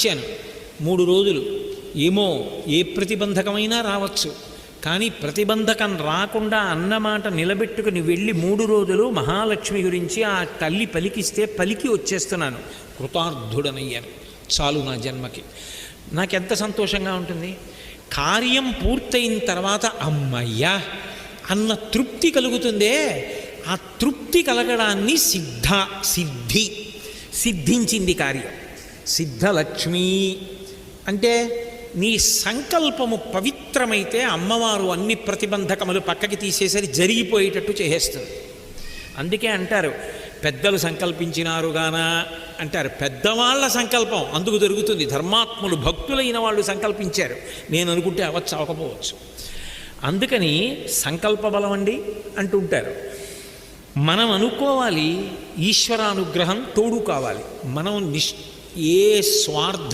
ఇచ్చాను. మూడు రోజులు. ఏమో ఏ ప్రతిబంధకమైనా రావచ్చు. కానీ ప్రతిబంధకం రాకుండా అన్నమాట నిలబెట్టుకుని వెళ్ళి మూడు రోజులు మహాలక్ష్మి గురించి ఆ తల్లి పలికిస్తే పలికి వచ్చేస్తున్నాను. కృతార్థుడనయ్యాను. చాలు నా జన్మకి. నాకెంత సంతోషంగా ఉంటుంది? కార్యం పూర్తయిన తర్వాత అమ్మయ్యా అన్న తృప్తి కలుగుతుందే. ఆ తృప్తి కలగడాన్ని సిద్ధ సిద్ధి సిద్ధించింది కార్యం. సిద్ధలక్ష్మి. అంటే నీ సంకల్పము పవిత్రమైతే అమ్మవారు అన్ని ప్రతిబంధకములు పక్కకి తీసేసరి జరిగిపోయేటట్టు చేసేస్తుంది. అందుకే అంటారు పెద్దలు సంకల్పించినారుగానా అంటారు పెద్దవాళ్ళ సంకల్పం అందుకు జరుగుతుంది. ధర్మాత్ములు భక్తులైన వాళ్ళు సంకల్పించారు. నేను అనుకుంటే అవచ్చు అవకపోవచ్చు అందుకని సంకల్ప బలం అండి అంటుంటారు. మనం అనుకోవాలి ఈశ్వరానుగ్రహం తోడు కావాలి. మనం నిష్ ఏ స్వార్థం